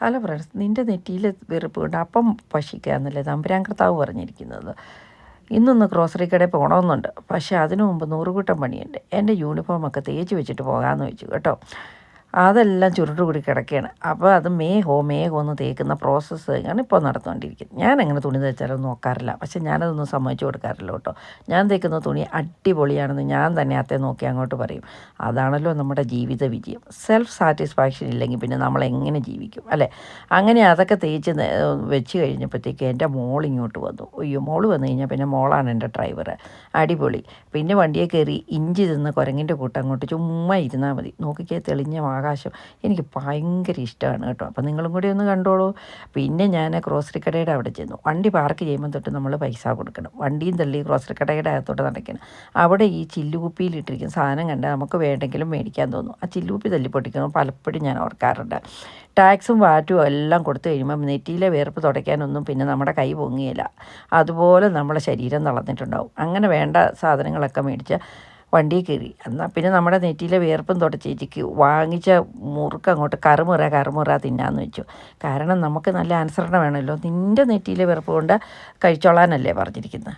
Hello friends നിന്റെ നെറ്റിയിൽ വെറുപ്പ് കൊണ്ട് അപ്പം പശിക്കാന്നല്ലേ തമ്പുരാൻ കർത്താവ് പറഞ്ഞിരിക്കുന്നത്. ഇന്നൊന്ന് ഗ്രോസറി കടയിൽ പോകണമെന്നുണ്ട് പക്ഷേ അതിനു മുമ്പ് നൂറുകൂട്ടം പണിയുണ്ട്. എന്റെ യൂണിഫോമൊക്കെ തേച്ച് വെച്ചിട്ട് പോകാമെന്ന് വെച്ചു കേട്ടോ. അതെല്ലാം ചുരുട്ട് കൂടി കിടക്കുകയാണ്. അപ്പോൾ അത് മേഹോ മേഹോ എന്ന് തേക്കുന്ന ആണ് ഇപ്പോൾ നടന്നുകൊണ്ടിരിക്കുന്നത് ഞാൻ അങ്ങനെ തുണി തയ്ച്ചാലൊന്നും നോക്കാറില്ല. പക്ഷേ ഞാനതൊന്നും സമ്മതിച്ചു കൊടുക്കാറില്ല കേട്ടോ. ഞാൻ തേക്കുന്ന തുണി അടിപൊളിയാണെന്ന് ഞാൻ തന്നെ അത്തെ നോക്കി അങ്ങോട്ട് പറയും. അതാണല്ലോ നമ്മുടെ ജീവിത വിജയം. സെൽഫ് സാറ്റിസ്ഫാക്ഷൻ ഇല്ലെങ്കിൽ പിന്നെ നമ്മൾ എങ്ങനെ ജീവിക്കും അല്ലേ? അങ്ങനെ അതൊക്കെ തേച്ച് വെച്ച് കഴിഞ്ഞപ്പോഴത്തേക്ക് എന്റെ മോൾ ഇങ്ങോട്ട് വന്നു. അയ്യോ മോൾ വന്നു കഴിഞ്ഞാൽ പിന്നെ മോളാണ് എന്റെ ഡ്രൈവർ അടിപൊളി. പിന്നെ വണ്ടിയെ കയറി ഇഞ്ചി തിന്ന് കുരങ്ങിന്റെ കൂട്ടം അങ്ങോട്ട് ചുമ്മാ ഇരുന്നാൽ മതി. നോക്കിക്കേ തെളിഞ്ഞ ആകാശം എനിക്ക് ഭയങ്കര ഇഷ്ടമാണ് കേട്ടോ. അപ്പം നിങ്ങളും കൂടി ഒന്ന് കണ്ടോളൂ. പിന്നെ ഞാൻ ഗ്രോസറി കടയുടെ അവിടെ ചെന്നു. വണ്ടി പാർക്ക് ചെയ്യുമ്പോൾ തൊട്ട് നമ്മൾ പൈസ കൊടുക്കണം. വണ്ടിയും തള്ളി ഗ്രോസറി കടയുടെ അകത്തോട്ട് നടക്കണം. അവിടെ ഈ ചില്ലുകുപ്പിയിലിട്ടിരിക്കുന്ന സാധനം കണ്ടാൽ നമുക്ക് വേണ്ടെങ്കിലും മേടിക്കാൻ തോന്നും. ആ ചില്ലുകുപ്പി തല്ലി പൊട്ടിക്കുന്നത് പലപ്പോഴും ഞാൻ ഓർക്കാറുണ്ട്. ടാക്സും വാറ്റും എല്ലാം കൊടുത്തു കഴിയുമ്പോൾ നെറ്റിയിലെ വേർപ്പ് തുടയ്ക്കാനൊന്നും പിന്നെ നമ്മുടെ കൈ പൊങ്ങിയില്ല. അതുപോലെ നമ്മുടെ ശരീരം നടന്നിട്ടുണ്ടാവും അങ്ങനെ വേണ്ട സാധനങ്ങളൊക്കെ മേടിച്ച് വണ്ടിയിൽ കയറി. എന്നാൽ പിന്നെ നമ്മുടെ നെറ്റിയിലെ വിയർപ്പും തുടച്ചേച്ചിക്ക് വാങ്ങിച്ച മുറുക്ക് അങ്ങോട്ട് കറുമുറ കറുമുറ തിന്നാന്ന് വെച്ചു. കാരണം നമുക്ക് നല്ല അനുസരണ വേണമല്ലോ. നിന്റെ നെറ്റിയിലെ വിയർപ്പ് കൊണ്ട് കഴിച്ചോളാനല്ലേ പറഞ്ഞിരിക്കുന്നത്